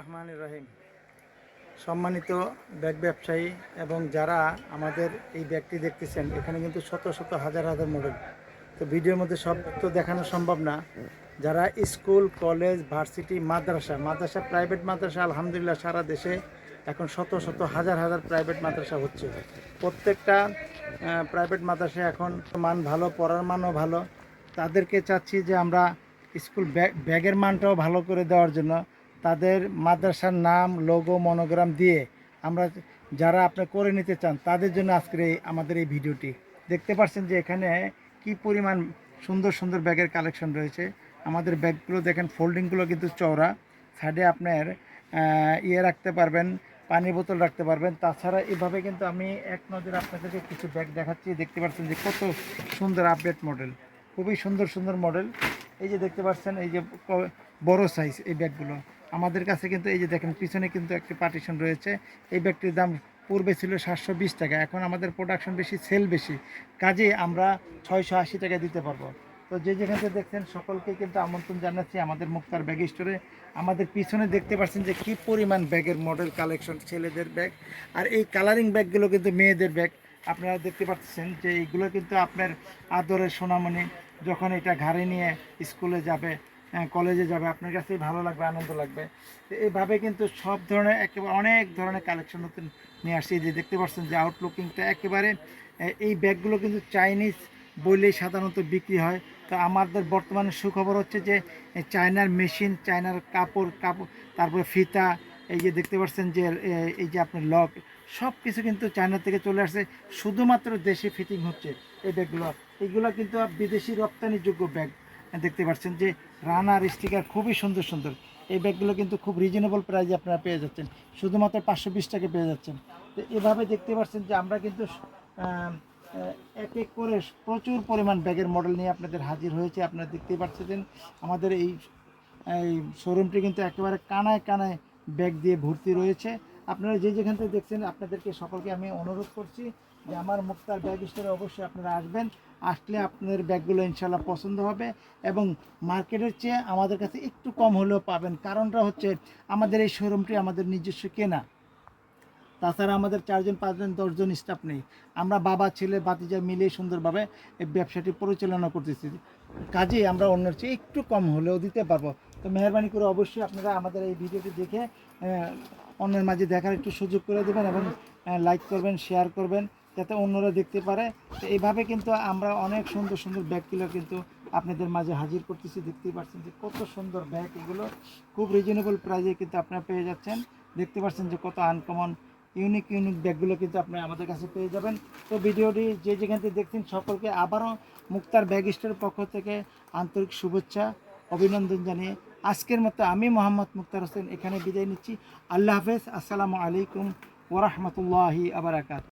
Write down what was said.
রহমান রহিম। সম্মানিত ব্যাগ ব্যবসায়ী এবং যারা আমাদের এই ব্যাগটি দেখতেছেন, এখানে কিন্তু শত শত হাজার হাজার মডেল তো ভিডিওর মধ্যে সব তো দেখানো সম্ভব না। যারা স্কুল, কলেজ, ভার্সিটি, মাদ্রাসা মাদ্রাসা প্রাইভেট মাদ্রাসা, আলহামদুলিল্লাহ সারা দেশে এখন শত শত হাজার হাজার প্রাইভেট মাদ্রাসা হচ্ছে। প্রত্যেকটা প্রাইভেট মাদ্রাসা এখন মান ভালো, পড়ার মানও ভালো। তাদেরকে চাচ্ছি যে আমরা স্কুল ব্যাগ, ব্যাগের মানটাও ভালো করে দেওয়ার জন্য তাদের মাদ্রাসার নাম লোগো মনোগ্রাম দিয়ে আমরা যারা আপনি করে নিতে চান, তাদের জন্য আজকের এই, আমাদের এই ভিডিওটি। দেখতে পাচ্ছেন যে এখানে কি পরিমাণ সুন্দর সুন্দর ব্যাগের কালেকশন রয়েছে। আমাদের ব্যাগগুলো দেখেন ফোল্ডিংগুলো কিন্তু চওড়া। সাইডে আপনার ইয়ে রাখতে পারবেন, পানির বোতল রাখতে পারবেন। তাছাড়া এভাবে কিন্তু আমি এক নজরে আপনাদেরকে কিছু ব্যাগ দেখাচ্ছি। দেখতে পাচ্ছেন যে কত সুন্দর আপডেট মডেল খুবই সুন্দর সুন্দর মডেল এই যে দেখতে পাচ্ছেন, এই যে বড় সাইজ এই ব্যাগগুলো। আমাদের কাছে কিন্তু এই যে দেখেন, পিছনে কিন্তু একটি পার্টিশন রয়েছে। এই ব্যাগটির দাম পূর্বে ছিল সাতশো বিশ টাকা। এখন আমাদের প্রোডাকশন বেশি সেল বেশি। কাজে আমরা ছয়শো আশি টাকা দিতে পারব। তো যে যেখান থেকে দেখছেন, সকলকে কিন্তু আমন্ত্রণ জানাচ্ছি আমাদের মুক্তার ব্যাগ স্টোরে আমাদের পিছনে দেখতে পাচ্ছেন যে কী পরিমাণ ব্যাগের মডেল কালেকশন ছেলেদের ব্যাগ। আর এই কালারিং ব্যাগগুলো কিন্তু মেয়েদের ব্যাগ। আপনারা দেখতে পাচ্ছেন যে এইগুলো কিন্তু আপনার আদরের সোনামণি যখন এটা ঘাড়ে নিয়ে স্কুলে যাবে কলেজে যাবে, আপনার কাছেই ভালো লাগবে, আনন্দ লাগবে। তো এইভাবে কিন্তু সব ধরনের একেবারে অনেক ধরনের কালেকশন নতুন নিয়ে আসছে। যে দেখতে পাচ্ছেন যে আউটলুকিংটা একেবারে এই ব্যাগগুলো কিন্তু চাইনিজ বললেই সাধারণত বিক্রি হয়। তো আমাদের বর্তমানে সুখবর হচ্ছে যে চায়নার মেশিন চায়নার কাপড় কাপড়, তারপরে ফিতা, এই যে দেখতে পাচ্ছেন যে এই যে আপনার লক সব কিছু কিন্তু চায়না থেকে চলে আসছে। শুধুমাত্র দেশে ফিটিং হচ্ছে এই ব্যাগগুলো। এইগুলো কিন্তু বিদেশি রপ্তানিযোগ্য ব্যাগ। দেখতে পাচ্ছেন যে রানার স্টিকার খুবই সুন্দর সুন্দর। এই ব্যাগগুলো কিন্তু খুব রিজনেবল প্রাইসে আপনারা পেয়ে যাচ্ছেন। শুধুমাত্র পাঁচশো বিশ টাকা পেয়ে যাচ্ছেন। তো এভাবে দেখতে পাচ্ছেন যে আমরা কিন্তু এক এক করে প্রচুর পরিমাণ ব্যাগের মডেল নিয়ে আপনাদের হাজির হয়েছে। আপনারা দেখতেই পাচ্ছেন আমাদের এই এই শোরুমটি কিন্তু একেবারে কানায় কানায় ব্যাগ দিয়ে ভর্তি রয়েছে। আপনারা যে যেখান থেকে দেখছেন, আপনাদেরকে সকলকে আমি অনুরোধ করছি যে আমার মুক্তার ব্যাগ স্টোরে অবশ্যই আপনারা আসবেন। আসলে আপনাদের ব্যাগগুলো ইনশাল্লাহ পছন্দ হবে এবং মার্কেটের চেয়ে আমাদের কাছে একটু কম হলেও পাবেন। কারণটা হচ্ছে আমাদের এই শোরুমটি আমাদের নিজস্ব কেনা। তাছাড়া আমাদের চারজন, পাঁচজন, দশজন স্টাফ নেই। আমরা বাবা, ছেলে বাতিজা মিলে সুন্দরভাবে এই ব্যবসাটি পরিচালনা করতেছি। কাজেই আমরা অন্যের চেয়ে একটু কম হলেও দিতে পারব। তো মেহরবানি করে অবশ্যই আপনারা আমাদের এই ভিডিওটি দেখে অন্যের মাঝে দেখার একটু সুযোগ করে দেবেন এবং লাইক করবেন শেয়ার করবেন, যাতে অন্যরা দেখতে পারে। তো এইভাবে কিন্তু আমরা অনেক সুন্দর সুন্দর ব্যাগগুলো কিন্তু আপনাদের মাঝে হাজির করতেছি। দেখতেই পাচ্ছেন যে কত সুন্দর ব্যাগ এগুলো। খুব রিজনেবল প্রাইজে কিন্তু আপনারা পেয়ে যাচ্ছেন। দেখতে পাচ্ছেন যে কত আনকমন ইউনিক ইউনিক ব্যাগগুলো কিন্তু আপনারা আমাদের কাছে পেয়ে যাবেন। তো ভিডিওটি যে যেখান থেকে দেখছেন সকলকে আবারও মুক্তার ব্যাগ স্টোরের পক্ষ থেকে আন্তরিক শুভেচ্ছা, অভিনন্দন জানিয়ে আজকের মতো আমি মোহাম্মদ মুক্তার হোসেন এখানে বিদায় নিচ্ছি। আল্লাহ হাফেজ। আসসালামু আলাইকুম ওরহমতুল্লাহি আবরাকাত